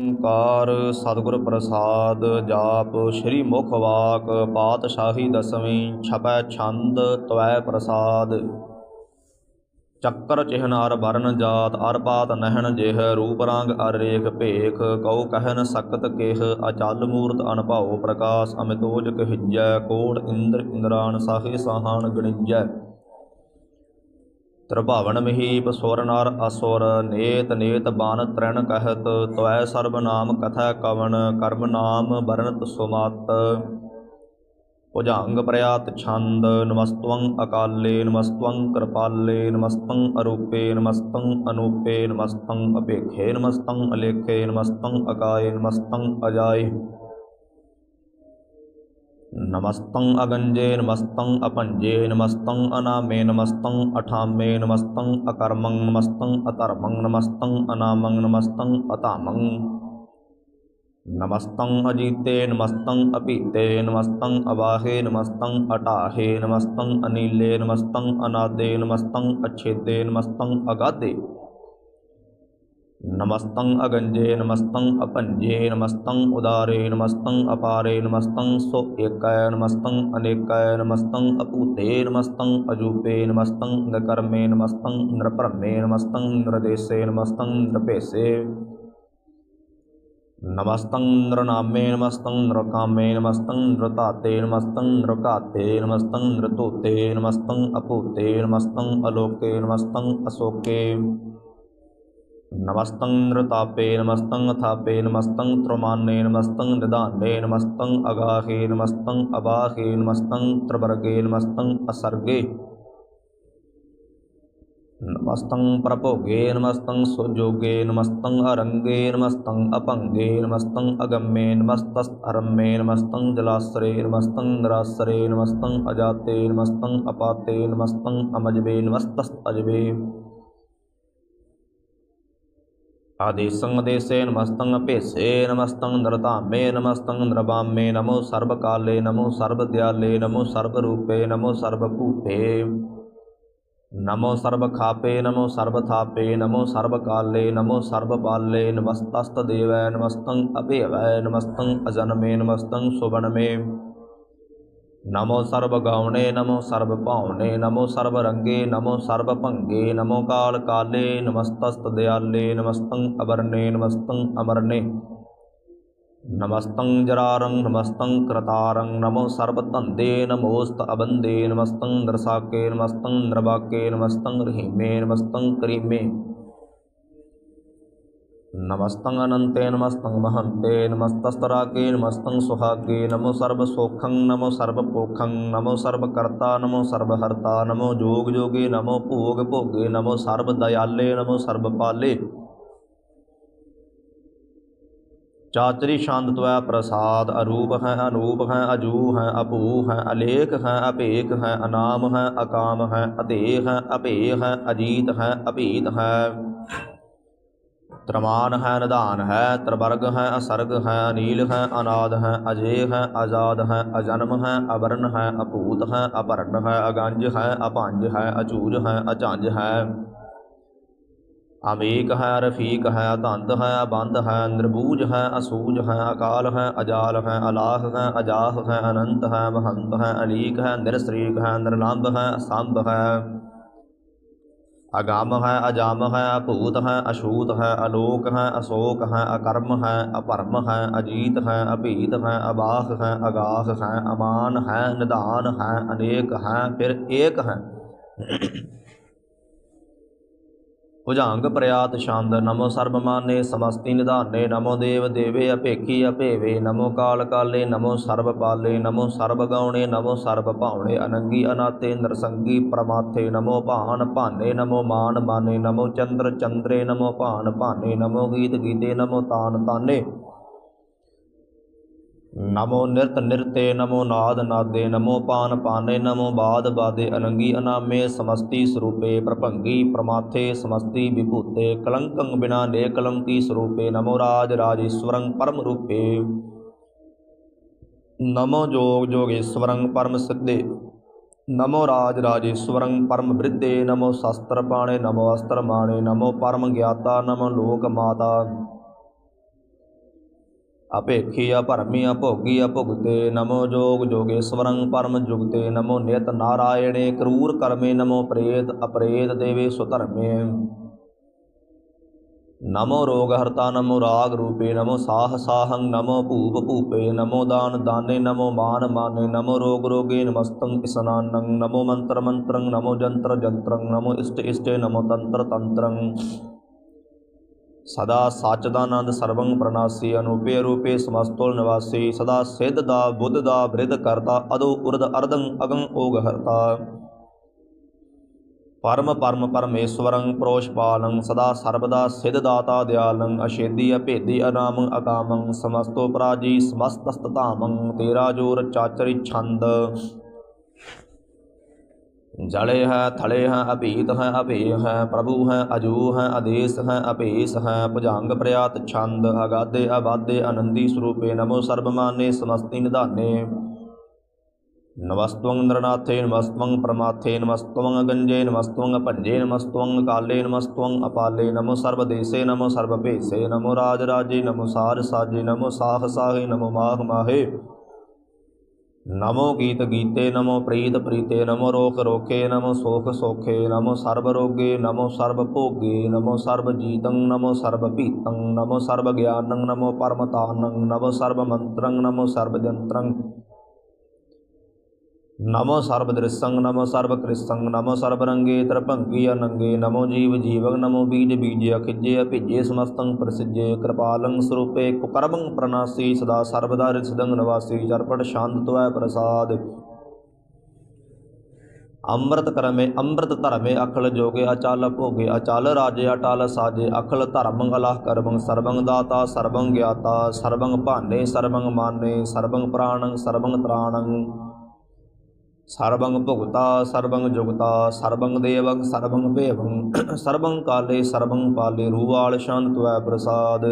ਓੰਕਾਰ ਸਤਿਗੁਰ ਪ੍ਰਸਾਦ ਜਾਪ ਸ੍ਰੀ ਮੁਖ ਵਾਕ ਪਾਤਸ਼ਾਹੀ ਦਸਵੀਂ ਛਪੈ ਛੰਦ ਤਵੈ ਪ੍ਰਸਾਦ। ਚੱਕਰ ਚਿਹਨ ਅਰ ਵਰਨ ਜਾਤ ਅਰਪਾਤ ਨਹਿਣ ਜਿਹ ਰੂਪ ਰੰਗ ਅਰ ਭੇਖ ਕਉ ਕਹਿਨ ਸਕਤ ਕਿਹ ਅਚਲ ਮੂਰਤ ਅਨਭਉ ਪ੍ਰਕਾਸ਼ ਅਮਿਤੋਜ ਕਹਿਜੈ ਕੋੜ ਇੰਦਰ ਇੰਦਰਾਨ ਸਾਹੇ ਸਾਹਾਨ ਗਣਿਜੈ। ਤ੍ਰਿਭਾਵਨ ਮਹੀਪ ਸੁਰ ਅਸੁਰ, ਨੇਤ ਨੇਤ ਬਾਨ ਤ੍ਰਿਣ ਕਹਿਤ, ਤਵੈ ਸਰਬ ਨਾਮ ਕਥੈ ਕਵਨ ਕਰਮ ਨਾਮ ਬਰਨਤ ਸੁਮਤ। ਭੁਜੰਗ ਪ੍ਰਿਆਤ ਛੰਦ, ਨਮਸਤਵੰ ਅਕਾਲੇ, ਨਮਸਤਵੰ ਕਿਰਪਾਲੇ, ਨਮਸਤੰ ਅਰੂਪੇ, ਨਮਸਤੰ ਅਨੂਪੇ, ਨਮਸਤੰ ਅਪੇਖੇ, ਨਮਸਤੰ ਅਲੇਖੇ, ਨਮਸਤੰ ਅਕਾਏ, ਨਮਸਤੰ ਅਜਾਏ। ਨਮਸਤੰ ਅਗੰਜੇ ਨਮਸਤੰ ਅਪੰਜੇ ਨਮਸਤੰ ਅਨਾਮੇ ਨਮਸਤੰ ਅਠਾਮੇ ਨਮਸਤੰ ਅਕਰਮੰ ਨਮਸਤੰ ਅਧਰਮੰ ਨਮਸਤੰ ਅਨਾਮੰ ਨਮਸਤੰ ਅਧਾਮੰ ਨਮਸਤੰ ਅਜੀਤੇ ਨਮਸਤੰ ਅਪੀਤੇ ਨਮਸਤੰ ਅਵਾਹੇ ਨਮਸਤੰ ਅਟਾਹੇ ਨਮਸਤੰ ਅਨੀਲੇ ਨਮਸਤੰ ਅਨਾਦੇ ਨਮਸਤੰ ਅਛੇਦੇ ਨਮਸਤੰ ਅਗਾਦੇ ਨਮਸਤੰ ਅਗੰਜੇ ਨਮਸਤੰ ਅਪੰਜੇ ਨਮਸਤੰ ਉਦਾਰੇ ਨਮਸਤੰ ਅਪਾਰੇ ਨਮਸਤੰ ਸੋ ਏਕੈ ਨਮਸਤੰ ਅਨੇਕੈ ਨਮਸਤੰ ਅਪੂਤੇ ਨਮਸਤੰ ਅਜੂਪੇ ਨਮਸਤੰ ਨਕਰਮੇ ਨਮਸਤੰ ਨਰਪਰਮੇ ਨਮਸਤੰ ਨਰਦੇਸੇ ਨਮਸਤੰ ਨਰਪੇਸੇ ਨਮਸਤੰ ਨਰਨਾਮੇ ਨਮਸਤੰ ਨਰਕਾਮੇ ਨਮਸਤੰ ਨਰਤਾਤੇ ਨਮਸਤੰ ਨਰਕਾਤੇ ਨਮਸਤੰ ਨਰਤੂਤੇ ਨਮਸਤੰ ਅਪੂਤੇ ਨਮਸਤੰ ਅਲੋਕੇ ਨਮਸਤੰ ਅਸੋਕੇ ਨਮਸਤੰ ਨਰਤਾਪੇ ਨਮਸਤੰ ਅਥਾਪੇ ਨਮਸਤੰ ਤ੍ਰਮਾਨੇ ਨਮਸਤੰ ਨਿਧਾਨੇ ਨਮਸਤੰ ਅਗਾਹੇ ਨਮਸਤੰ ਅਬਾਹੇ ਨਮਸਤੰ ਤ੍ਰਵਰਗੇ ਨਮਸਤੰ ਅਸਰਗੇ ਨਮਸਤੰ ਪ੍ਰਭੋਗੇ ਨਮਸਤੰ ਸੁਜੋਗੇ ਨਮਸਤੰ ਅਰੰਗੇ ਨਮਸਤੰ ਅਪੰਗੇ ਨਮਸਤੰ ਅਗੰਮੇ ਨਮਸਤਸ ਅਰੰਮੇ ਨਮਸਤੰ ਜਲਾਸਰੇ ਨਮਸਤੰ ਨਿਰਾਸਰੇ ਨਮਸਤੰ ਅਜਾਤੇ ਨਮਸਤੰ ਅਪਾਤੇ ਨਮਸਤੰ ਅਮਜਵੇ ਨਮਸਤਸ ਅਜਵੇ ਆਦੇਸੰ ਦੇਸੇ ਨਮਸਤੰ ਅਭੇਸੇ ਨਮਸਤੰ ਨਰਧਾਮੇ ਨਮਸਤੰ ਨਰਵਾਮੇ ਨਮੋ ਸਰਬ ਕਾਲੇ ਨਮੋ ਸਰਬ ਦਿਆਲੇ ਨਮੋ ਸਰਬ ਰੂਪੇ ਨਮੋ ਸਰਬ ਭੂਪੇ। ਨਮੋ ਸਰਬ ਖਾਪੇ ਨਮੋ ਸਰਬ ਥਾਪੇ ਨਮੋ ਸਰਬ ਕਾਲੇ ਨਮੋ ਸਰਬ ਨਮੋ ਸਰਬ ਗਾਉਣੇ, ਨਮੋ ਸਰਬ ਭਾਉਣੇ, ਨਮੋ ਸਰਬ ਰੰਗੇ, ਨਮੋ ਸਰਬ ਭੰਗੇ, ਨਮੋ ਕਾਲ ਕਾਲੇ, ਨਮਸਤਸਤ ਦਿਆਲੇ, ਨਮਸਤੰ ਅਵਰਨੇ, ਨਮਸਤੰ ਅਮਰਨੇ। ਨਮਸਤੰ ਜਰਾਰੰ, ਨਮਸਤੰ ਕਰਤਾਰੰ, ਨਮੋ ਸਰਬ ਧੰਦੇ, ਨਮੋਸਤ ਅਬੰਦੇ, ਨਮਸਤੰ ਦਰਸਾਕੇ ਨਮਸਤੰ ਨਰਵਾਕੇ, ਨਮਸਤੰ ਰਹੀਮੇ, ਨਮਸਤੰ ਕਰੀਮੇ। ਨਮਸਤੰ ਅਨੰਤੇ ਨਮਸਤੰ ਮਹੰਤੇ ਨਮਸਤਸਤਰਾਕੇ ਨਮਸਤੰ ਸੁਹਾਗੇ ਨਮੋ ਸਰਬ ਸੋਖੰ ਨਮੋ ਸਰਬ ਪੋਖੰ ਨਮੋ ਸਰਬ ਕਰਤਾ ਨਮੋ ਸਰਬ ਹਰਤਾ ਨਮੋ ਜੋਗ ਜੋਗੇ ਨਮੋ ਭੋਗ ਭੋਗੇ ਨਮੋ ਸਰਬ ਦਇਆਲੇ ਨਮੋ ਸਰਬ ਪਾਲੇ ਚਾਤਰੀ ਛੰਦ ਤਵੈ ਪ੍ਰਸਾਦ ਅਰੂਪ ਹੈ ਅਨੂਪ ਹੈ ਅਜੂ ਹੈ ਅਭੂ ਹੈ ਅਲੇਖ ਹੈ ਅਭੇਕ ਹੈ ਅਨਾਮ ਹੈ ਅਕਾਮ ਹੈ ਅਧੇਹ ਹੈ ਤਰਮਾਨ ਹੈ, ਨਿਧਾਨ ਹੈ, ਤਰਵਰਗ ਹੈ, ਅਸਰਗ ਹੈ, ਅਨੀਲ ਹੈ, ਅਨਾਦ ਹੈ ਅਜੇ ਹੈ, ਆਜ਼ਾਦ ਹੈ, ਅਜਨਮ ਹੈ, ਅਵਰਨ ਹੈ, ਅਭੂਤ ਹੈ, ਅਪਰਨ ਹੈ, ਅਗੰਜ ਹੈ, ਅਪੰਜ ਹੈ ਅਚੂਜ ਹੈ, ਅਚੰਜ ਹੈ। ਅਮੇਕ ਹੈ, ਰਫੀਕ ਹੈ ਧੰਦ ਹੈ ਬੰਦ ਹੈ ਨਿਰਬੂਜ ਹੈ, ਅਸੂਜ ਹੈ, ਅਕਾਲ ਹੈ, ਅਜਾਲ ਹੈ, ਅਲਾਹ ਹੈ, ਅਜਾਹ ਹੈ, ਅਨੰਤ ਹੈ, ਮਹੰਤ ਹੈ, ਅਲੀਕ ਹੈ, ਨਿਰਸਰੀਕ ਹੈ, ਨਿਰਲੰਭ ਹੈ, ਅਸੰਭ ਹੈ। ਅਗਮ ਹੈ ਅਜਮ ਹੈ ਅਭੂਤ ਹੈ, ਅਸ਼ੂਤ ਹੈ, ਅਲੋਕ ਹੈ, ਅਸ਼ੋਕ ਹੈ, ਅਕਰਮ ਹੈ, ਅਪਰਮ ਹੈ, ਅਜੀਤ ਹੈ, ਅਭੀਤ ਹੈ, ਅਬਾਹ ਹੈ, ਅਗਾਹ ਹੈ, ਅਮਾਨ ਹੈ ਨਿਦਾਨ ਹੈ, ਅਨੇਕ ਹੈ, ਫਿਰ ਏਕ ਹੈ। ਭੁਜੰਗ ਪ੍ਰਿਆਤ ਛੰਦ ਨਮੋ ਸਰਬ ਮਾਨੇ ਸਮਸਤੀ ਨਿਧਾਨੇ, ਨਮੋ ਦੇਵ ਦੇਵੇ ਅਪੇਖੀ ਅਪੇਵੇ ਨਮੋ ਕਾਲ ਕਾਲੇ, ਨਮੋ ਸਰਬ ਪਾਲੇ, ਨਮੋ ਸਰਬ ਗਾਉਣੇ, ਨਮੋ ਸਰਬ ਭਾਉਣੇ, ਅਨੰਗੀ ਅਨਾਤੇ ਨਰਸੰਗੀ ਪ੍ਰਮਾਥੇ, ਨਮੋ ਭਾਨ ਭਾਨੇ, ਨਮੋ ਮਾਨ ਮਾਨੇ, ਨਮੋ ਚੰਦਰ ਚੰਦਰੇ, ਨਮੋ ਭਾਨ ਭਾਨੇ, ਨਮੋ ਗੀਤ ਗੀਤੇ, ਨਮੋ ਤਾਨ ਤਾਨੇ। ਨਮੋ ਨਿਰਤ ਨਿਰਤੇ, ਨਮੋ ਨਾਦ ਨਾਦੇ, ਨਮੋ ਪਾਨ ਪਾਨੇ, ਨਮੋ ਬਾਦ ਬਾਦੇ, ਅਨੰਗੀ ਅਨਾਮੇ, ਸਮਸਤੀ ਸਰੂਪੇ, ਪ੍ਰਭੰਗੀ ਪ੍ਰਮਾਥੇ, ਸਮਸਤੀ ਵਿਭੂਤੇ, ਕਲੰਕੰ ਬਿਨਾ ਨੇ ਕਲੰਕੀ ਸਰੂਪੇ, ਨਮੋ ਰਾਜ ਰਾਜੇਸ਼ਵਰੰ ਪਰਮ ਰੂਪੇ। ਨਮੋ ਜੋਗ ਜੋਗੇਸ਼ਵਰੰ ਪਰਮ ਸਿੱਧੇ, ਨਮੋ ਰਾਜ ਰਾਜੇਸ਼ਵਰੰ ਪਰਮ ਬ੍ਰਿਧੇ, ਨਮੋ ਸ਼ਸਤਰ ਬਾਣੇ ਨਮੋ ਅਸਤਰ ਮਾਣੇ, ਨਮੋ ਪਰਮ ਗਿਆਤਾ, ਨਮੋ ਲੋਕ ਮਾਤਾ। ਅਪੇਖੀ ਅਭਰਮੀ ਅਭੋਗੀ ਅਭੁਗਤੇ ਨਮੋ ਜੋਗ ਜੋਗੇਸ਼ਵਰੰ ਪਰਮ ਜੁਗਤੇ ਨਮੋ ਨਿਤ ਨਾਰਾਇਣੇ ਕਰੂਰ ਕਰਮੇ ਨਮੋ ਪ੍ਰੇਤ ਅਪਰੇਤ ਦੇਵੇ ਸੁਧਰਮੇ ਨਮੋ ਰੋਗ ਹਰਤਾ ਨਮੋ ਰਾਗ ਰੂਪੇ ਨਮੋ ਸਾਹ ਸਾਹੰ ਨਮੋ ਭੂਪ ਭੂਪੇ ਨਮੋ ਦਾਨ ਦਾਨੇ ਨਮੋ ਮਾਨ ਮਾਨੇ ਨਮੋ ਰੋਗ ਰੋਗੇ ਨਮਸਤੰ ਇਸਨਾਨੰ ਨਮੋ ਮੰਤਰ ਮੰਤਰੰ ਨਮੋ ਜੰਤਰ ਜੰਤਰੰ ਨਮੋ ਇਸ਼ਟ ਇਸ਼ਟੇ ਨਮੋ ਤੰਤਰ ਤੰਤਰੰ। ਸਦਾ ਸਚਦਾਨੰਦ ਸਰਵੰਗ ਪ੍ਰਣਾਸੀ, ਅਨੂਪੇ ਰੂਪੇ ਸਮਸਤੁਲ ਨਿਵਾਸੀ, ਸਦਾ ਸਿੱਧ ਦਾ, ਬੁੱਧ ਦਾ, ਬ੍ਰਿਧ ਕਰਤਾ, ਅਦੋ ਉਰਦ ਅਰਦੰ ਅਗੰ ਓਗ ਹਰਤਾ। ਪਰਮ ਪਰਮ ਪਰਮੇਸ਼ਵਰੰ ਪ੍ਰੋਸ਼ਪਾਲੰ, ਸਦਾ ਸਰਬਦਾ ਸਿਧ ਦਾਤਾ ਦਿਆਲੰ ਅਛੇਦੀ ਅਭੇਦੀ ਅਨਾਮੰ ਅਕਾਮੰ, ਸਮਸਤੋ ਪਰਾਜੀ ਸਮਸਤ ਤੇਰਾ ਜੋਰ ਚਾਚਰੀ ਛੰਦ। ਜਲੇ ਹੈ ਥਲੇ ਹੈ ਅਭੀਤ ਹੈ ਅਭੇ ਹੈ ਪ੍ਰਭੂ ਹੈ ਅਜੂ ਹੈ ਆਦੇਸ ਹੈ ਅਭੇਸ ਹੈ, ਭੁਜੰਗ ਪ੍ਰਿਆਤ ਛੰਦ ਅਗਾਦੇ ਆਬਾਦੇ ਆਨੰਦੀ ਸਰੂਪੇ, ਨਮੋ ਸਰਬਮਾਨੇ, ਸਮਸਤੀ, ਨਿਧਾਨੇ। ਨਮਸਤਵੰ ਨਰਨਾਥੇ, ਨਮਸਤਵੰ ਪ੍ਰਮਾਥੇ, ਨਮਸਤਵੰ ਗੰਜੇ, ਨਮਸਤਵੰ ਭੰਜੇ, ਨਮਸਤਵੰ ਕਾਲੇ, ਨਮਸਤਵੰ ਅਪਾਲੇ, ਨਮੋ ਸਰਬਦੇਸੇ, ਨਮੋ ਸਰਬਭੇਸੇ, ਨਮੋ ਰਾਜ ਰਾਜੇ ਨਮੋ ਸਾਰ ਸਾਜੇ ਨਮੋ ਸਾਹ ਸਾਹੇ ਨਮੋ ਮਾਹ ਮਾਹੇ ਨਮੋ ਗੀਤ ਗੀਤੇ, ਨਮੋ ਪ੍ਰੀਤ ਪ੍ਰੀਤੇ, ਨਮੋ ਰੋਖ ਰੋਖੇ, ਨਮੋ ਸੋਖ ਸੋਖੇ, ਨਮੋ ਸਰਬ ਰੋਗੇ, ਨਮੋ ਸਰਬ ਭੋਗੇ, ਨਮੋ ਸਰਬ ਜੀਤੰ, ਨਮੋ ਸਰਬ ਭੀਤੰ, ਨਮੋ ਸਰਬ ਗਿਆਨੰ, ਨਮੋ ਪਰਮਤਾਨੰ ਨਮੋ ਸਰਬ ਮੰਤਰੰ, ਨਮੋ ਸਰਬ ਜੰਤਰੰ। ਨਮੋ ਸਰਬ ਦ੍ਰਿਸੰ ਨਮੋ ਸਰਬ ਕ੍ਰਿਸੰ ਨਮੋ ਸਰਬ ਰੰਗੇ ਤਰਭੰਗੀ ਅਨੰਗੇ, ਨਮੋ ਜੀਵ ਜੀਵੰ ਨਮੋ ਬੀਜ ਬੀਜੇ ਅਖਿਜੇ, ਅਭਿਜੇ ਸਮਸਤੰ ਪ੍ਰਸਿਜੇ, ਕਿਰਪਾਲੰ ਸਰੂਪੇ, ਕੁਕਰਮੰ ਪ੍ਰਨਾਸੀ ਸਦਾ ਸਰਬਦਾ ਰਿਸਦੰ ਨਿਵਾਸੀ ਚਰਪਟ ਸ਼ਾਂਤ ਤਵੈ ਪ੍ਰਸਾਦ। ਅੰਮ੍ਰਿਤ ਕਰਮੇ, ਅੰਮ੍ਰਿਤ ਧਰਮੇ, ਅਖਲ ਜੋਗੇ, ਅਚਲ ਭੋਗੇ, ਅਚਲ ਰਾਜੇ, ਅਟਲ ਸਾਜੇ, ਅਖਲ ਧਰਮੰ ਅਲਹ ਕਰਮੰ, ਸਰਬੰ ਦਾਤਾ, ਸਰਬੰ ਗਿਆਤਾ, ਸਰਬੰ ਭਾਨੇ, ਸਰਬੰ ਮਾਨੇ, ਸਰਬੰ ਪ੍ਰਾਣੰ, ਸਰਬੰ ਤ੍ਰਾਣੰ। ਸਰਬੰ ਭੁਗਤਾ ਸਰਬੰ ਜੁਗਤਾ ਸਰਬੰ ਦੇਵੰ ਸਰਬੰ ਭੇਵੰ ਸਰਬੰ ਕਾਲੇ ਸਰਬੰ ਪਾਲੇ ਰੂਵਾਲ ਸ਼ਾਂਤ ਤਵੈ ਪ੍ਰਸਾਦ।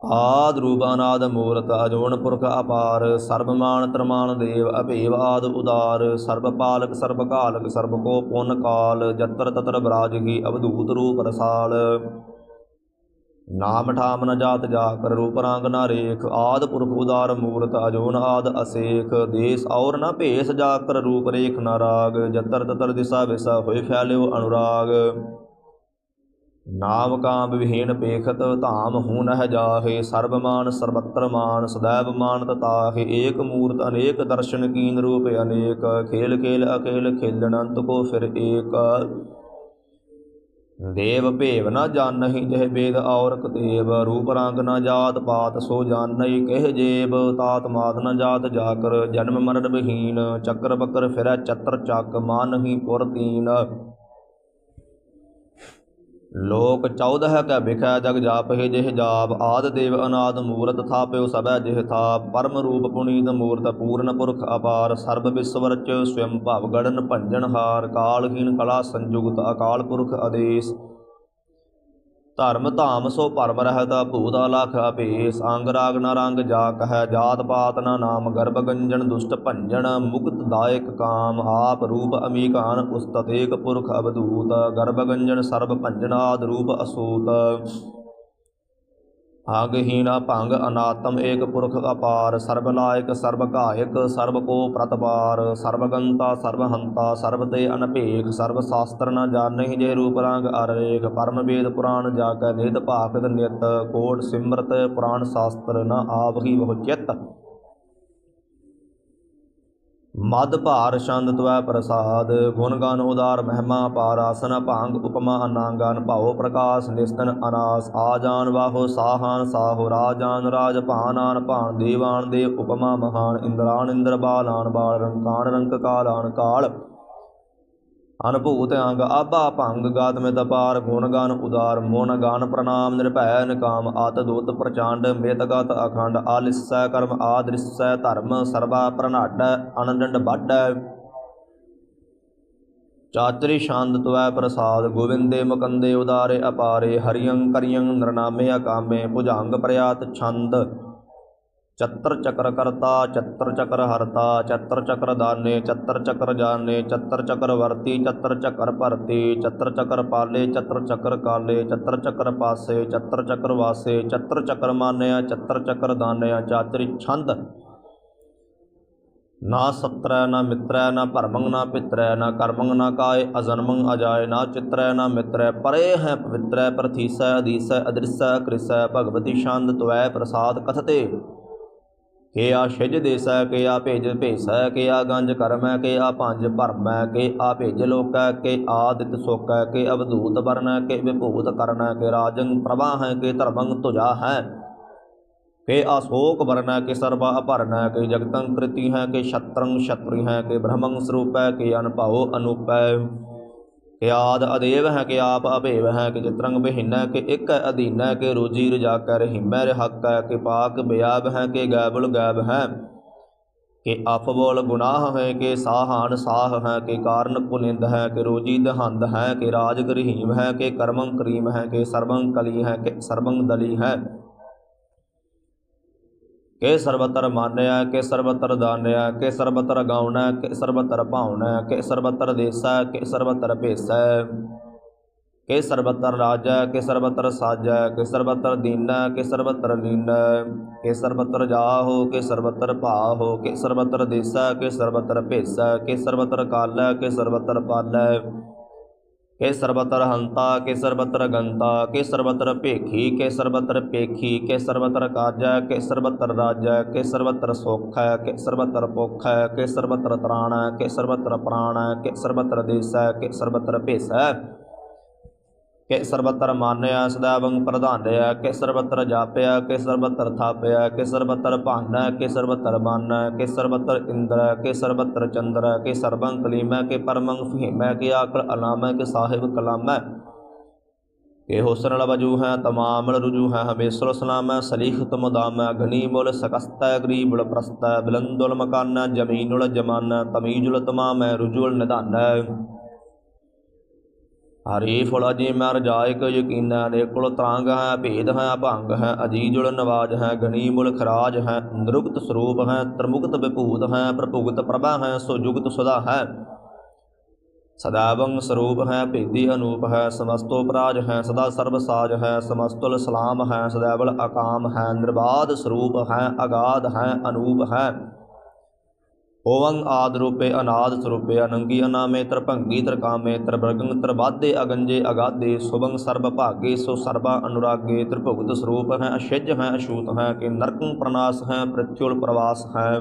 ਆਦ ਰੂਪਾਨਾਦ ਮੂਰਤ ਅਜੋਨ ਪੁਰਖ ਅਪਾਰ ਸਰਬਮਾਨ ਤਰਮਾਨ ਦੇਵ ਅਭੇਵ ਆਦ ਉਦਾਰ, ਸਰਬ ਪਾਲਕ, ਸਰਬ ਕਾਲਕ ਸਰਬ ਕੋ ਪੁਨ ਕਾਲ, ਜਤਰ ਤਤਰ ਬਰਾਜਗੀ ਅਵਧੂਤ ਰੂਪ ਰਸਾਲ। ਨਾਮ ਠਾਮ ਨ ਜਾਤ ਜਾ ਕਰ ਰੂਪ ਰੰਗ ਨ ਰੇਖ, ਆਦ ਪੁਰਖ ਉਦਾਰ ਮੂਰਤ ਅਜੋਨ ਆਦ ਅਸੇਖ, ਦੇਸ ਔਰ ਨ ਭੇਸ ਜਾ ਕਰ ਰੂਪ ਰੇਖ ਨ ਰਾਗ, ਜਤਰ ਤਤਰ ਦਿਸਾ ਵਿਸਾ ਹੋਏ ਫੈਲਿਓ ਅਨੁਰਾਗ। ਨਾਮ ਕਾਮ ਵਿਹੀਨ ਪੇਖਤ, ਧਾਮ ਹੂਨ ਹੈ ਜਾਹੇ, ਸਰਬ ਮਾਨ ਸਰਬਤਰ ਮਾਨ ਸदैव ਮਾਨ ਤਤਾਹੇ ਏਕ ਮੂਰਤ ਅਨੇਕ ਦਰਸ਼ਨ ਕੀਨ ਰੂਪ ਅਨੇਕ, ਖੇਲ ਖੇਲ ਅਕੇਲ ਖੇਲਣ ਅੰਤ ਕੋ ਫਿਰ ਏਕ। ਦੇਵ ਭੇਵ ਨਾ ਜਾਣਹੀ ਜਹ ਬੇਦ ਔਰਕ ਦੇਵ, ਰੂਪ ਰੰਗ ਨ ਜਾਤ ਪਾਤ ਸੋ ਜਾਣਈ ਕਹਿ ਜੇਬ, ਤਾਤ ਮਾਤ ਨ ਜਾਤ ਜਾਕਰ, ਜਨਮ ਮਰਨ ਬਹੀਨ, ਚੱਕਰ ਬੱਕਰ ਫਿਰੈ ਚਤਰ ਚੱਕ, ਮਾਨਹੀ ਪੁਰ ਤੀਨ ਲੋਕ 14 ਕੈ ਵਿਖੈ ਜਗ ਜਾਪਹਿ ਜਿਹ ਜਾਪ, ਆਦ ਦੇਵ ਅਨਾਦ ਮੂਰਤ ਥਾਪਿਓ ਸਭੈ ਜਿਹ ਥਾਪ, ਪਰਮ ਰੂਪ ਪੁਨੀਤ ਮੂਰਤ ਪੂਰਨ ਪੁਰਖ ਅਪਾਰ, ਸਰਬ ਵਿਸਵਰ ਚ ਸਵਯੰ ਭਵ ਗੜਨ ਭੰਜਨ ਹਾਰ, ਕਾਲਹੀਨ ਕਲਾ ਸੰਜੁਗਤ ਅਕਾਲ ਪੁਰਖ ਆਦੇਸ। ਧਰਮ ਧਾਮ ਸੋ ਭਰਮ ਰਹਿਤ, ਭੂਤ ਅਲਖ ਅਭੇਸ, ਅੰਗ ਰਾਗ ਨ ਰੰਗ ਜਾ ਕਹੈ, ਜਾਤ ਪਾਤ ਨ ਨਾਮ, ਗਰਭ ਗੰਜਨ ਦੁਸ਼ਟ ਭੰਜਨ ਮੁਕਤ ਦਾਇਕ ਕਾਮ, ਆਪ ਰੂਪ ਅਮੀਕਾਨ ਉਸਤਤ ਏਕ ਪੁਰਖ ਅਵਧੂਤ, ਗਰਭ ਗੰਜਨ ਸਰਬ ਭੰਜਨਾਦ ਰੂਪ ਅਸੂਤ। ਆਗਹੀਨਾ ਭੰਗ ਅਨਾਤਮ ਏਕ ਪੁਰਖ ਅਪਾਰ ਸਰਬ ਲਾਇਕ ਸਰਬ ਘਾਇਕ ਸਰਬ ਕੋ ਪ੍ਰਤਪਾਰ ਸਰਬਗੰਤਾ, ਸਰਬਹੰਤਾ ਸਰਬ ਤੇ ਅਨਭੇਖ ਸਰਬ ਸ਼ਾਸਤਰ ਨ ਜਾਣਹਿ ਜੇ ਰੂਪ ਰੰਗ ਅਰੇਖ, ਪਰਮ ਵੇਦ ਪੁਰਾਣ ਜਾ ਕੈ ਨਿਤ ਭਾਗਤ ਨਿਤ, ਕੋਟ ਸਿਮਰਤ ਪੁਰਾਣ ਸ਼ਾਸਤਰ ਨ ਆਵਹੀ ਬਹੁ ਚਿਤ ਮਦ ਭਾਰ ਛੰਦ ਤਵੈ ਪ੍ਰਸਾਦ, ਗੁਣ ਗਾਨ ਉਦਾਰ ਮਹਿਮਾ ਪਾਰ ਆਸਨ ਭੰਗ ਉਪਮਾ ਅਨਾੰਗਨ ਭਾਉ ਪ੍ਰਕਾਸ਼ ਨਿਸਤਨ ਅਨਾਸ, ਆ ਜਾਨ ਵਾਹੋ ਸਾਹਾਨ ਸਾਹੋ ਰਾਜਾਨ ਰਾਜ ਭਾਨਾਨ ਭਾਨ, ਦੇਵਾਨ ਦੇਵ ਉਪਮਾ ਮਹਾਨ, ਇੰਦਰਾਨ ਇੰਦਰ ਬਾਲਾਨ ਬਾਲ ਰੰਕਾਨ ਰੰਕ ਕਾਲਾਨ ਕਾਲ। ਅਨਭੂਤ ਅੰਗ ਆਭਾ ਭੰਗ ਗਾਤ ਮਿਤ ਪਾਰ ਗੁਣ ਗਾਨ ਉਦਾਰ, ਮੋਨ ਗਾਨ ਪ੍ਰਣਾਮ ਨਿਰਭੈ ਨਿਕਾਮ, ਆਤ ਦੂਤ ਪ੍ਰਚੰਡ, ਮਿਤ ਗਤ ਅਖੰਡ, ਆਲਿਸੈ ਕਰਮ, ਆਦ੍ਰਿਸੈ ਧਰਮ ਸਰਬਾ ਪ੍ਰਨਾਡ ਅਨੰਦੰਡ ਵੱਡ ਚਾਤਰੀ ਛੰਦ ਤਵੈ ਪ੍ਰਸਾਦ, ਗੋਵਿੰਦੇ ਮੁਕੰਦੇ ਉਦਾਰੇ ਅਪਾਰੇ, ਹਰਿਯੰ ਕਰਿਯੰ ਨਰਨਾਮੇ ਅਕਾਮੇ, ਭੁਜੰਗ ਪ੍ਰਯਾਤ ਛੰਦ। ਚਤਰ ਚਕਰ ਕਰਤਾ ਚਤਰ ਚਕਰ ਹਰਤਾ ਚਤਰ ਚਕਰ ਦਾਨੇ ਚਤਰ ਚਕਰ ਜਾਣੇ ਚਤਰ ਚਕਰ ਵਰਤੀ ਚਤਰ ਚਕਰ ਭਰਤੀ ਚਤਰ ਚਕਰ ਪਾਲੇ ਚਤਰ ਚਕਰ ਕਾਲੇ ਚਤਰ ਚਕਰ ਪਾਸੇ ਚਤਰ ਚਕਰ ਵਾਸੇ ਚਤਰ ਚਕਰ ਮਾਨਿਆ ਚਤਰ ਚਕਰ ਦਾਨਿਆ ਚਾਤਰੀ ਛੰਦ ਨਾ ਸਤਰੈ ਨਾ ਮਿੱਤਰੈ ਨਾ ਭਰਮੰਗ ਨਾ ਪਿਤਰੈ ਨਾ ਕਰਮੰਗ ਨਾ ਕਾਇ ਅਜਨਮੰ ਅਜਾਇ ਨਾ ਚਿਤਰੈ ਨਾ ਮਿਤਰੈ ਪਰੇ ਹੈ ਪਵਿੱਤਰੈ ਪ੍ਰਥੀਸੈ ਅਦੀਸੈ ਅਦ੍ਰਿਸੈ ਕ੍ਰਿਸੈ ਭਗਵਤੀ ਛੰਦ ਤਵੈ ਪ੍ਰਸਾਦ ਕਥਤੇ ਕੇ ਆ ਛਿਜ ਦੇਸੈ ਕੇ ਆ ਭੇਜ ਭੇਸੈ, ਕੇ ਆ ਗੰਜ ਕਰਮੈ, ਕੇ ਆ ਪੰਜ ਭਰਮੈ, ਕੇ ਆ ਭੇਜ ਲੋਕੈ, ਕੇ ਆਦਿਤ ਸੋਕੈ, ਕੇ ਅਵਧੂਤ ਵਰਨੈ, ਕੇ ਵਿਭੂਤ ਕਰਨੈ, ਕੇ ਰਾਜੰ ਪ੍ਰਭਾ ਹੈ ਕੇ ਧਰਮੰ ਤੁਜਾ ਹੈ ਕੇ ਆਸੋਕ ਵਰਨੈ, ਕੇ ਸਰਬਾ ਅਭਰਨੈ, ਕੇ ਜਗਤੰ ਕ੍ਰਿਤੀ ਹੈ ਕੇ ਛਤਰੰ ਛਤਰੀ ਹੈ ਕੇ ਬ੍ਰਹਮੰ ਹੈ ਕੇ ਅਨਭਉ ਅਨੂਪੈ। ਕਿ ਆਦ ਅਦੇਵ ਹੈ ਕਿ ਆਪ ਅਭੇਵ ਹੈ ਕਿ ਚਿਤਰੰਗ ਹੈ ਕਿ ਇੱਕ ਹੈ ਅਧੀਨੈ, ਕਿ ਰੋਜੀ ਰਜਾ ਕਰ ਰਹਿਮੈ, ਰਹਿਕ ਹੈ ਕਿ ਪਾਕ ਬਿਆਬ ਹੈ, ਕਿ ਗੈਬੁਲ ਗੈਬ ਹੈ। ਕਿ ਅਫਬੋਲ ਗੁਨਾਹ ਹੈ, ਕਿ ਸਾਹਾਨ ਸਾਹ ਹੈ, ਕਿ ਕਾਰਨ ਪੁਲਿੰਦ ਹੈ, ਕਿ ਰੋਜੀ ਦਹੰਦ ਹੈ, ਕਿ ਰਾਜ ਗਰਹੀਮ ਹੈ, ਕਿ ਕਰਮੰ ਕਰੀਮ ਹੈ, ਕਿ ਸਰਬੰ ਕਲੀ ਹੈ, ਕਿ ਸਰਬੰ ਦਲੀ ਹੈ। ਕੇ ਸਰਬਤਰ ਮਾਨਿਆ ਕੇ ਸਰਬਤਰ ਦਾਨਿਆ ਕੇ ਸਰਬਤਰ ਗਾਉਣਾ ਕੇ ਸਰਬਤਰ ਭਾਉਣਾ ਕੇ ਸਰਬਤਰ ਦੇਸਾ ਕੇ ਸਰਬਤਰ ਭੇਸੈ ਕੇ ਸਰਬਤਰ ਰਾਜਾ ਕੇ ਸਰਬਤਰ ਸਾਜਾ ਕੇ ਸਰਬਤਰ ਦੀਨਾ ਕੇ ਸਰਬਤਰ ਲੀਨਾ ਕੇ ਸਰਬਤਰ ਜਾਹੋ ਕੇ ਸਰਬਤਰ ਭਾਹੋ ਕੇ ਸਰਬਤਰ ਦੇਸਾ ਕੇ ਸਰਬਤਰ ਭੇਸਾ ਕੇ ਸਰਬਤਰ ਕਾਲਾ ਕੇ ਸਰਬਤਰ ਪਾਲਾ ਕੇ ਸਰਬਤਰ ਹੰਤਾ ਕੇ ਸਰਬਤਰ ਗੰਤਾ ਕੇ ਸਰਬਤਰ ਭੇਖੀ ਕੇ ਸਰਬਤਰ ਪੇਖੀ ਕੇ ਸਰਬਤਰ ਕਾਜਾ ਕੇ ਸਰਬਤਰ ਰਾਜਾ ਕੇ ਸਰਬਤਰ ਸੁਖ ਹੈ ਕੇ ਸਰਬਤਰ ਭੁਖ ਹੈ ਕੇ ਸਰਬਤਰ ਤ੍ਰਾਣ ਹੈ ਕੇ ਸਰਬਤਰ ਪ੍ਰਾਣ ਹੈ ਕੇ ਸਰਬਤਰ ਦੇਸ ਹੈ ਕੇ ਸਰਬਤਰ ਭੇਸ ਹੈ ਕੇ ਸਰਬਤਰ ਮਾਨਿਆ ਸਦਾਵੰ ਪ੍ਰਧਾਨਿਆ ਕੇ ਸਰਬਤਰ ਜਾਪਿਆ ਕੇ ਸਰਬਤਰ ਥਾਪਿਆ ਕੇ ਸਰਬਤਰ ਭਾਨਾ ਕੇ ਸਰਬਤਰ ਮਾਨਾ ਕੇ ਸਰਬਤਰ ਇੰਦਰ ਕੇ ਸਰਬਤਰ ਚੰਦਰ ਕੇ ਸਰਬੰ ਕਲੀਮੈ ਕੇ ਪਰਮੰ ਫਹੀਮੈ ਕੇ ਆਕਲ ਅਲਾਮੈ ਕੇ ਸਾਹਿਬ ਕਲਾਮੈ ਕੇ ਹੁਸਨ ਲਵਜੂ ਹੈ ਤਮਾਮ ਰੁਜੂ ਹੈ ਹਮੇਸਲ ਸਲਾਮੈ ਸਲੀਖਤ ਮੁਦਾਮੈ ਘਨੀ ਮੁਲ ਸਕਸਤੈ ਗਰੀਬੁਲ ਪ੍ਰਸਤੈ ਬਲੰਦੁਲ ਮਕਾਨਾ ਜਮੀਨੁਲ ਜਮਾਨਾ ਤਮੀਜੁਲ ਤਮਾਮੈ ਰੁਜੁਲ ਨਿਧਾਨੈ ਹਰੀ ਫੁਲ ਅਜੀ ਮਰ ਜਾਇਕ ਯਕੀਨਾ ਨੇ ਕੁਲ ਤਰਾਂਗ ਹੈ, ਭੇਦ ਹੈ, ਭੰਗ ਹੈ, ਅਜੀਜੁਲ ਨਵਾਜ ਹੈ ਗਣੀਮੁਲ ਖਰਾਜ ਹੈ, ਨਿਰੁਕਤ ਸਰੂਪ ਹੈ, ਤਰਮੁਕਤ ਵਿਭੂਤ ਹੈ, ਪ੍ਰਭੁਗਤ ਪ੍ਰਭਾ ਹੈ ਸੋ ਸਦਾ ਹੈ। ਸਦਾਵੰ ਸਰੂਪ ਹੈ, ਭੇਦੀ ਅਨੂਪ ਹੈ, ਸਮਸਤੋ ਪ੍ਰਾਜ ਹੈ, ਸਦਾ ਸਰਬ ਸਾਜ ਹੈ, ਸਮਸਤੁਲ ਸਲਾਮ ਹੈ, ਸਦਾਵਲ ਅਕਾਮ ਹੈ ਨਿਰਬਾਦ ਸਰੂਪ ਹੈ, ਅਗਾਧ ਹੈ, ਅਨੂਪ ਹੈ। ਓਵੰ ਆਦ ਰੂਪੇ ਅਨਾਦ ਸਰੂਪੇ ਅਨੰਗੀ ਅਨਾਮੇ ਤਰਭੰਗੀ ਤਰਕਾਮੇ ਤਰਬਰਗੰ ਤਰਬਾਦੇ ਅਗੰਜੇ ਅਗਾਦੇ ਸੁਭੰ ਸਰਬ ਭਾਗੇ ਸੋ ਸਰਬਾ ਅਨੁਰਾਗੇ ਤ੍ਰਿਭੁਗਤ ਸਰੂਪ ਹੈ ਅਸ਼ਿਜ ਹੈ ਅਸ਼ੂਤ ਹੈ ਕਿ ਨਰਕੰ ਪ੍ਰਨਾਸ ਹੈ ਪ੍ਰਥਿਉਲ ਪ੍ਰਵਾਸ ਹੈ।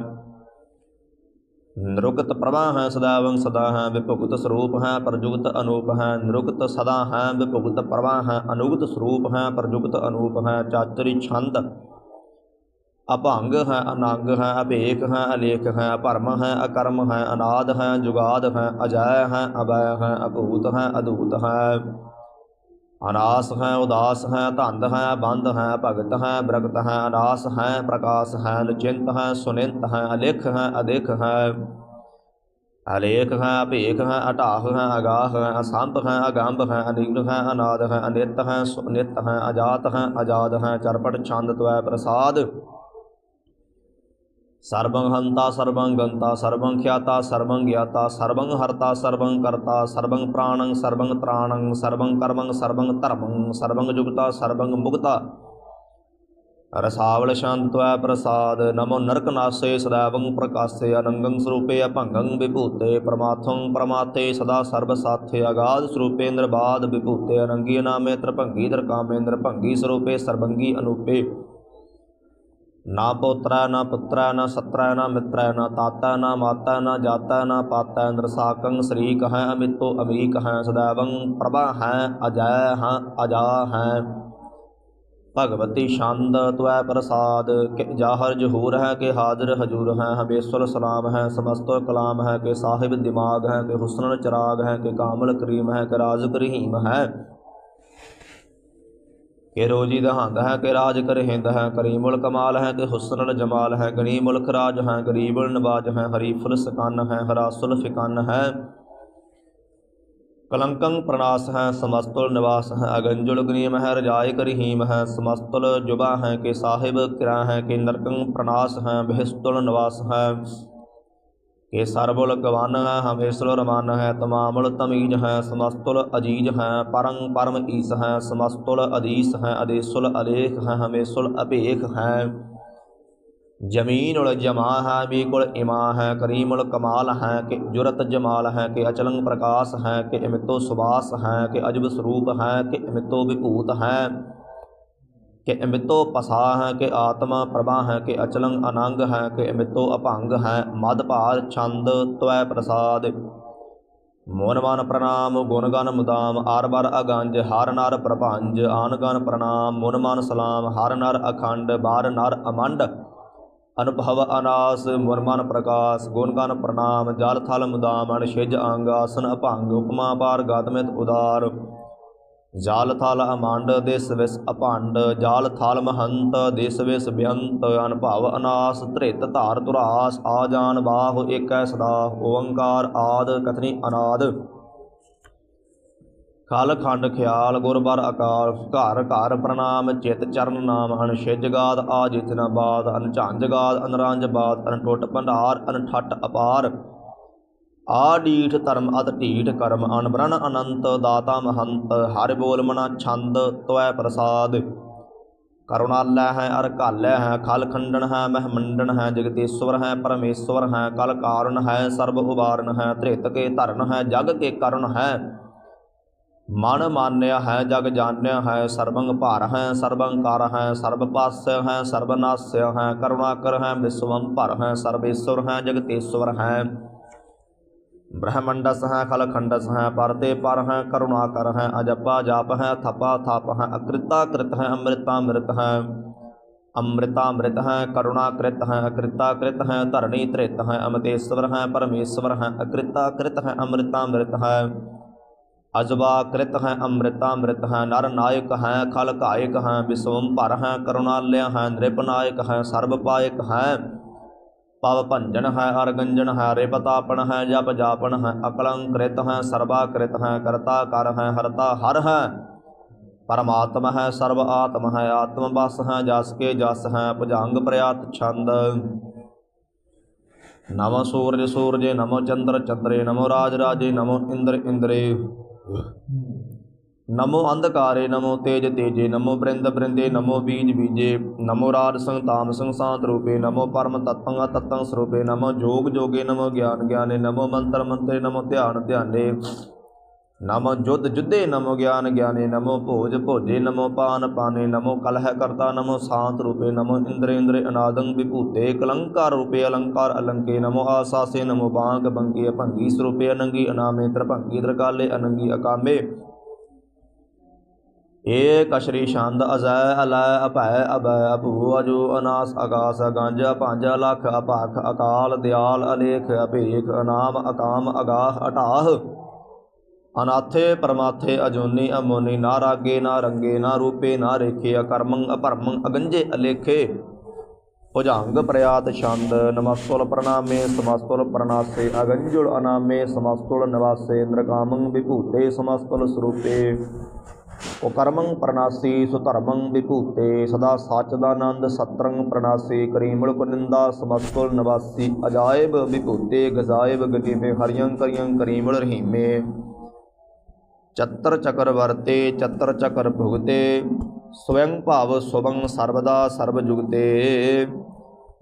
ਨਿਰੁਕਤ ਪ੍ਰਭਾ ਹੈ ਸਦਾਵੰ ਸਦਾ ਹੈ ਵਿਭੁਗਤ ਸਰੂਪ ਹੈ ਪ੍ਰਜੁਗਤ ਅਨੂਪ ਹੈ ਨਿਰੁਕਤ ਸਦਾ ਹੈ ਵਿਭੁਗਤ ਪ੍ਰਵਾਹ ਹੈ ਅਨੁਗਤ ਸਰੂਪ ਹੈ ਪ੍ਰਜੁਗਤ ਅਨੂਪ ਹੈ ਚਾਤਰੀ ਛੰਦ ਅਭੰਗ ਹੈ, ਅਨੰਗ ਹੈ, ਅਭੇਕ ਹੈ ਅਲੇਖ ਹੈ ਭਰਮ ਹੈ, ਅਕਰਮ ਹੈ, ਅਨਾਦ ਹੈ, ਜੁਗਾਦ ਹੈ, ਅਜੈ ਹੈ ਅਬੈ ਹੈ, ਅਭੂਤ ਹੈ, ਅਦੂਤ ਹੈ। ਅਨਾਸ ਹੈ, ਉਦਾਸ ਹੈ, ਧੰਦ ਹੈ ਬੰਦ ਹੈ, ਭਗਤ ਹੈ, ਬ੍ਰਗਤ ਹੈ, ਅਨਾਸ ਹੈ, ਪ੍ਰਕਾਸ਼ ਹੈ, ਨਿਚਿੰਤ ਹੈ, ਸੁਨਿੰਤ ਹੈ, ਅਲੇਖ ਹੈ, ਅਦੇਖ ਹੈ। ਅਲੇਖ ਹੈ ਅਭੇਖ ਹੈ, ਅਟਾਹ ਹੈ, ਅਗਾਹ ਹੈ, ਅਸੰਭ ਹੈ, ਅਗੰਭ ਹੈ, ਅਨੀਲ ਹੈ, ਅਨਾਦ ਹੈ, ਅਨਿਤ ਹੈ, ਸੁਨਿਤ ਹੈ, ਅਜਾਤ ਹੈ, ਅਜਾਦ ਹੈ, ਚਰਪਟ, ਛੰਦ, ਤਵੈ, ਪ੍ਰਸਾਦ। ਸਰਬੰ ਹੰਤਾ, ਸਰਬੰ ਗੰਤਾ, ਸਰਬੰ ਖਿਆਤਾ, ਸਰਬੰ ਗਿਆਤਾ, ਸਰਬੰ ਹਰਤਾ, ਸਰਬੰ ਕਰਤਾ, ਸਰਬੰ ਪ੍ਰਾਣੰ, ਸਰਬੰ ਤ੍ਰਾਣੰ, ਸਰਬੰ ਕਰਮੰ, ਸਰਬੰ ਧਰਮੰ, ਸਰਬੰ ਜੁਗਤਾ, ਸਰਬੰ ਮੁਕਤਾ। ਰਸਾਵਲ ਸ਼ਾਂਤ ਤਵੈ ਪ੍ਰਸਾਦ, ਨਮੋ ਨਰਕ ਨਾਸੇ ਸਦਾਵੰ ਪ੍ਰਕਾਸੇ ਅਨੰਗੰ ਸਰੂਪੇ ਅਭੰਗੰ ਵਿਭੂਤੇ, ਪ੍ਰਮਾਥੰ ਪ੍ਰਮਾਤੇ ਸਦਾ ਸਰਬ ਸਾਥੇ, ਅਗਾਧ ਸਰੂਪੇ ਨਿਰਬਾਦ ਵਿਭੂਤੇ ਅਨੰਗੀ ਨਾਮੇ ਤ੍ਰਭੰਗੀ ਦਰਕਾਮੇ ਨਿਰਭੰਗੀ ਸਰੂਪੇ ਸਰਬੰਗੀ ਅਨੂਪੇ। ਨਾ ਪੋਤਰਾ, ਨਾ ਪੁੱਤਰਾ, ਨਾ ਸਤਰਾ, ਨਾ ਮਿਤਰਾ, ਨਾ ਤਾਤਾ, ਨਾ ਮਾਤਾ, ਨਾ ਜਾਤਾ, ਨਾ ਪਾਤਾ, ਨਰਸਾਕੰ ਸਰੀਕ ਹੈ, ਅਮਿਤੋ ਅਮੀਕ ਹੈ, ਸਦਾਵੰ ਪ੍ਰਭਾ ਹੈ, ਅਜੈ ਹੈ, ਅਜਾ ਹੈ। ਭਗਵਤੀ ਛੰਦ ਤਵੈ ਪ੍ਰਸਾਦ, ਕਿ ਜਾਹਰ ਜਹੂਰ ਹੈ, ਕਿ ਹਾਜ਼ਰ ਹਜੂਰ ਹੈ ਹਮੇਸ਼ਵਰ ਸਲਾਮ ਹੈ, ਸਮਸਤੋ ਕਲਾਮ ਹੈ, ਕਿ ਸਾਹਿਬ ਦਿਮਾਗ ਹੈ, ਕਿ ਹੁਸਨ ਚਰਾਗ ਹੈ, ਕਿ ਕਾਮਲ ਕਰੀਮ ਹੈ, ਕਿ ਰਾਜ ਕਰੀਮ ਹੈ। ਕਿ ਰੋਜੀ ਦਹੰਦ ਹੈ, ਕਿ ਰਾਜ ਕਰਹਿੰਦ ਹੈ ਕਰੀਮੁਲ ਕਮਾਲ ਹੈ, ਕਿ ਹੁਸਨਲ ਜਮਾਲ ਹੈ ਗਨੀਮੁਲ ਖਰਾਜ ਹੈ ਗਰੀਬੁਲ ਨਵਾਜ ਹੈ ਹਰੀਫੁਲ ਸਕਨ ਹੈ ਹਰਾਸੁਲ ਫਿਕਨ ਹੈ। ਕਲੰਕੰ ਪ੍ਰਨਾਸ ਹੈ, ਸਮਸਤੁਲ ਨਿਵਾਸ ਹੈ, ਅਗੰਜੁਲ ਗਨੀਮ ਹੈ ਰਜਾਇ ਕਰਹੀਮ ਹੈ, ਸਮਸਤੁਲ ਜੁਬਾ ਹੈ, ਕਿ ਸਾਹਿਬ ਕਿਰਾ ਹੈ, ਕਿ ਨਰਕੰ ਪ੍ਰਨਾਸ ਹੈ, ਬਹਿਸਤੁਲ ਨਿਵਾਸ ਹੈ। ਕਿ ਸਰਬੁਲ ਗਵਨ ਹੈ ਹਮੇਸ਼ਲ ਰਮਨ ਹੈ, ਤਮਾਮੁਲ ਤਮੀਜ ਹੈ, ਸਮਸਤੁਲ ਅਜੀਜ ਹੈ, ਪਰੰ ਪਰਮ ਈਸ ਹੈ, ਸਮਸਤੁਲ ਅਦੀਸ ਹੈ, ਅਦੇਸੁਲ ਅਲੇਖ ਹੈ, ਹਮੇਸ਼ੁਲ ਅਭੇਖ ਹੈ। ਜਮੀਨ ਉਲ ਜਮਾ ਹੈ ਵੀ ਕੁਲ ਇਮਾ ਹੈ ਕਰੀਮ ਕਮਾਲ ਹੈ, ਕਿ ਜੁਰਤ ਜਮਾਲ ਹੈ, ਕਿ ਅਚਲੰਗ ਪ੍ਰਕਾਸ਼ ਹੈ, ਕਿ ਅਮਿਤੋ ਸੁਬਾਸ ਹੈ, ਕਿ ਅਜਬ ਸਰੂਪ ਹੈ, ਕਿ ਅਮਿਤੋ ਵਿਭੂਤ ਹੈ। ਕਿ ਅਮਿਤੋ ਪਸਾ ਹੈ ਕਿ ਆਤਮਾ ਪ੍ਰਭਾ ਹੈ ਕਿ ਅਚਲੰਗ ਅਨੰਗ ਹੈ ਕਿ ਅਮਿਤੋ ਅਭੰਗ ਹੈ, ਮਦ ਭਾਰ ਛੰਦ ਤਵੈ ਪ੍ਰਸਾਦ। ਮੋਨ ਮਨ ਪ੍ਰਣਾਮ ਗੁਣ ਗਨ ਮੁਦਾਮ ਆਰ ਬਰ ਅਗੰਜ, ਹਰ ਨਰ ਪ੍ਰਭੰਜ ਆਨ ਗਨ ਪ੍ਰਣਾਮ ਮੁਨ ਮਨ ਸਲਾਮ, ਹਰ ਨਰ ਅਖੰਡ, ਬਾਰ ਨਰ ਅਮੰਡ। ਅਨੁਭਵ ਅਨਾਸ ਮੁਨ ਮਨ ਪ੍ਰਕਾਸ਼ ਗੁਣ ਗਨ ਪ੍ਰਣਾਮ, ਜਲ ਥਲ ਮੁਦਾਮ ਅਨਿਸ਼ਿਜ ਅੰਗ, ਆਸਨ ਅਭੰਗ, ਉਪਮਾ ਪਾਰ ਗਾਤਮਿਤ ਉਦਾਰ। ਜਾਲ ਥਾਲ ਅਮੰਡ ਦੇਸ ਵਿਸ ਅਭੰਡ, ਜਾਲ ਥਾਲ ਮਹੰਤ ਦੇਸ ਵਿਸ ਬਿਅੰਤ, ਅਨਭਵ ਅਨਾਸ ਧ੍ਰਿਤ ਧਾਰ ਧੁਰਾਸ, ਆ ਜਾਨ ਬਾਹੁ ਏਕੈ ਸਦਾ, ਓੰਕਾਰ ਆਦ ਕਥਨੀ ਅਨਾਦ। ਖਲ ਖੰਡ ਖਿਆਲ ਗੁਰਬਰ ਅਕਾਲ, ਘਰ ਘਰ ਪ੍ਰਣਾਮ, ਚਿਤ ਚਰਨ ਨਾਮ ਅਨ ਛਿਜਗਾਦ ਆ ਜਿਤਨਾ ਬਾਦ ਅਨ ਝੰਜਗਾਦ ਅਨਰੰਜ ਬਾਦ ਅਨ ਟੁੱਟ ਭੰਡਾਰ ਅਨ ਠੱਟ ਅਪਾਰ। ਆ ਡੀਠ ਧਰਮ ਅਤ ਢੀਠ ਕਰਮ ਅਨ ਅਨੰਤ ਦਾਤਾ ਮਹੰਤ, ਹਰਿ ਬੋਲ ਮਨਾ ਛੰਦ ਤਵੈ ਪ੍ਰਸਾਦ। ਕਰੁਣਾਲੈ ਹੈ, ਅਰ ਘਾਲੈ ਹੈ, ਖਲ ਖੰਡਨ ਹੈ ਮਹਿਮੰਡਨ ਹੈ, ਜਗਤੇਸ਼ਵਰ ਹੈ, ਪਰਮੇਸ਼ਵਰ ਹੈ, ਕਲ ਕਾਰਨ ਹੈ, ਸਰਬ ਉਬਾਰਨ ਹੈ, ਧ੍ਰਿਤ ਕੇ ਧਰਨ ਹੈ, ਜਗ ਕੇ ਕਰਨ ਹੈ। ਮਨ ਮਾਨਿਆ ਹੈ, ਜਗ ਜਾਣਿਆ ਹੈ ਸਰਬੰਗ ਭਾਰ ਹੈ, ਸਰਬੰ ਹੈ, ਸਰਬ ਪਾਸਿਆ ਹੈ, ਸਰਬ ਹੈ, ਕਰੁਣਾਕਰ ਹੈ, ਵਿਸ਼ਵੰ ਭਰ ਹੈ, ਸਰਬੇਸ਼ਵਰ ਹੈ, ਜਗਤੇਸ਼ਵਰ ਹੈ। ਬ੍ਰਹਮੰਡਸ ਹੈ, ਖਲਖੰਡਸ ਹੈ, ਪਰਤੇ ਪਰ ਹੈ ਕਰੁਣਾ ਕਰ ਹੈ, ਅਜਪਾ ਜਾਪ ਹੈ, ਥਪਾ ਥਪ ਹੈ, ਅਕ੍ਰਿਤਾ ਕ੍ਰਿਤ ਹੈ, ਅੰਮ੍ਰਿਤਾ ਅੰਮ੍ਰਿਤ ਹੈ। ਅੰਮ੍ਰਿਤਾ ਅੰਮ੍ਰਿਤ ਹੈ, ਕਰੁਣਾ ਕ੍ਰਿਤ ਹੈ, ਅਕ੍ਰਿਤਾ ਕ੍ਰਿਤ ਹੈ, ਧਰਣੀ ਧ੍ਰਿਤ ਹੈ, ਅਮਤੇਸ਼ਵਰ ਹੈ, ਪਰਮੇਸ਼ਵਰ ਹੈ, ਅਕ੍ਰਿਤਾ ਕ੍ਰਿਤ ਹੈ, ਅੰਮ੍ਰਿਤਾ ਅੰਮ੍ਰਿਤ ਹੈ। ਅਜਵਾ ਕ੍ਰਿਤ ਹੈ, ਅੰਮ੍ਰਿਤਾ ਅੰਮ੍ਰਿਤ ਹੈ, ਨਰ ਨਾਇਕ ਪਵ ਭੰਜਨ ਹੈ, ਅਰਗੰਜਨ ਹੈ, ਰਿਪਤਾਪਨ ਹੈ, ਜਪ ਜਾਪਣ ਹੈ ਅਕਲੰਕ੍ਰਿਤ ਹੈ, ਸਰਬਾ ਹੈ, ਕਰਤਾ ਕਰ ਹੈ, ਹਰਤਾ ਹਰ ਹੈ। ਪਰਮਾਤਮਾ ਹੈ, ਸਰਬ ਆਤਮ ਹੈ, ਆਤਮ ਬਸ ਹੈ, ਜਸ ਕੇ ਜਸ ਹੈ, ਭੁਜੰਗ ਪ੍ਰਿਆਤ ਛੰਦ। ਨਮੋ ਸੂਰਜ ਸੂਰਜੇ, ਨਮੋ ਚੰਦਰ ਚੰਦਰੇ, ਨਮੋ ਰਾਜ ਰਾਜੇ, ਨਮੋ ਇੰਦਰ ਇੰਦਰੇ। ਨਮੋ ਅੰਧਕਾਰੇ, ਨਮੋ ਤੇਜ ਤੇਜੇ, ਨਮੋ ਬ੍ਰਿੰਦ ਬ੍ਰਿੰਦੇ, ਨਮੋ ਬੀਜ ਬੀਜੇ, ਨਮੋ ਰਾਜ ਸੰਤਾਮ ਤਾਮ ਰੂਪੇ, ਨਮੋ ਪਰਮ ਤਤੰਗ ਤਤੰਗ ਸਰੂਪੇ, ਨਮੋ ਜੋਗ ਜੋਗੇ, ਨਮੋ ਗਿਆਨ ਗਿਆਨੇ, ਨਮੋ ਮੰਤਰ ਮੰਤਰੇ, ਨਮੋ ਧਿਆਨ ਧਿਆਨੇ, ਨਮੋ ਜੁਧ ਜੁਧੇ, ਨਮੋ ਗਿਆਨ ਗਿਆਨੇ, ਨਮੋ ਭੋਜ ਭੋਜੇ, ਨਮੋ ਪਾਨ ਪਾਨੇ, ਨਮੋ ਕਲਹ ਕਰਤਾ, ਨਮੋ ਸ਼ਾਂਤ ਰੂਪੇ, ਨਮੋ ਇੰਦਰੇ ਇੰਦਰੇ ਅਨਾਦੰ ਵਿਭੂਤੇ, ਕਲੰਕਾਰ ਰੂਪੇ, ਅਲੰਕਾਰ ਅਲੰਕੇ, ਨਮੋ ਆਸਾਸੇ, ਨਮੋ ਬਾਂਗ ਬੰਗੇ ਭੰਗੀ ਸਰੂਪੇ, ਅਨੰਗੀ ਅਨਾਮੇ, ਤਰਭੰਗੀ ਦਰਕਾਲੇ ਅਨੰਗੀ ਅਕਾਮੇ ਏ ਕਸ਼ਰੀ ਛੰਦ ਅਜੈ ਅਲੈ ਅਭੈ ਅਭੈ ਅਭੂ ਅਜੋ ਅਨਾਸ ਆਗਾਸ ਗੰਜ ਪੰਜ ਲਖ ਅਪਾਖ ਅਕਾਲ ਦਿਆਲ ਅਲੇਖ ਅਭੇਖ ਅਨਾਮ ਅਕਾਮ ਅਗਾਹ ਅਟਾਹ। ਅਨਾਥੇ ਪਰਮਾਥੇ ਅਜੋਨੀ ਅਮੋਨੀ ਨਾ ਰਾਗੇ ਨਾ ਰੰਗੇ ਨਾ ਰੂਪੇ ਨਾ ਰੇਖੇ ਅਕਰਮੰ ਅਪਰਮੰ ਅਗੰਜੇ ਅਲੇਖੇ। ਭੁਜੰਗ ਪ੍ਰਯਾਤ ਛੰਦ ਨਮਸਤੁਲ ਪ੍ਰਣਾਮੇ ਸਮਸਤੁਲ ਪ੍ਰਣਾਸੇ ਅਗੰਜੁਲ ਅਨਾਮੇ ਸਮਸਤੁਲ ਨਿਵਾਸੇ ਇੰਦਰਕਾਮੰ ਵਿਭੂਤੇ ਸਮਸਤੁਲ ਸਰੂਪੇ। ਉਹ ਕਰਮੰ ਪ੍ਰਣਾਸੀ ਸੁਧਰਮੰ ਵਿਭੂਤੇ, ਸਦਾ ਸਚਦਾਨੰਦ ਸਤਰੰਗ ਪ੍ਰਣਾਸੀ ਕਰੀਮੁਲ ਕੁਨਿੰਦਾ ਸਮਸਤੁਲ ਨਵਾਸੀ, ਅਜਾਇਬ ਵਿਭੂਤੇ, ਗਜ਼ਾਇਬ ਗਦੀਮੇ ਹਰਿਯੰ ਕਰਿਯੰ ਕਰੀਮੁਲ ਰਹੀਮੇ। ਚਤਰ ਚਕਰ ਵਰਤੇ, ਚਤਰ ਚਕਰ ਭੁਗਤੇ, ਸਵਯੰ ਭਾਵ ਸੁਭੰ ਸਰਬਦਾ ਸਰਬ ਜੁਗਤੇ।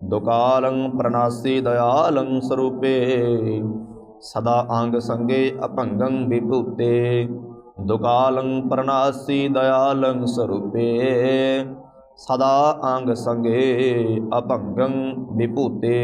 ਦੁਕਾਲੰ ਪ੍ਰਣਾਸੀ ਦਇਆਲੰ ਸਰੂਪੇ, ਸਦਾ ਅੰਗ ਸੰਗੇ ਅਭੰਗੰ ਵਿਭੂਤੇ। ਦੁਕਾਲੰ ਪ੍ਰਣਾਸੀ ਦਇਆਲੰ ਸਰੂਪੇ। ਸਦਾ ਅੰਗ ਸੰਗੇ ਅਭੰਗੰ ਵਿਭੂਤੇ।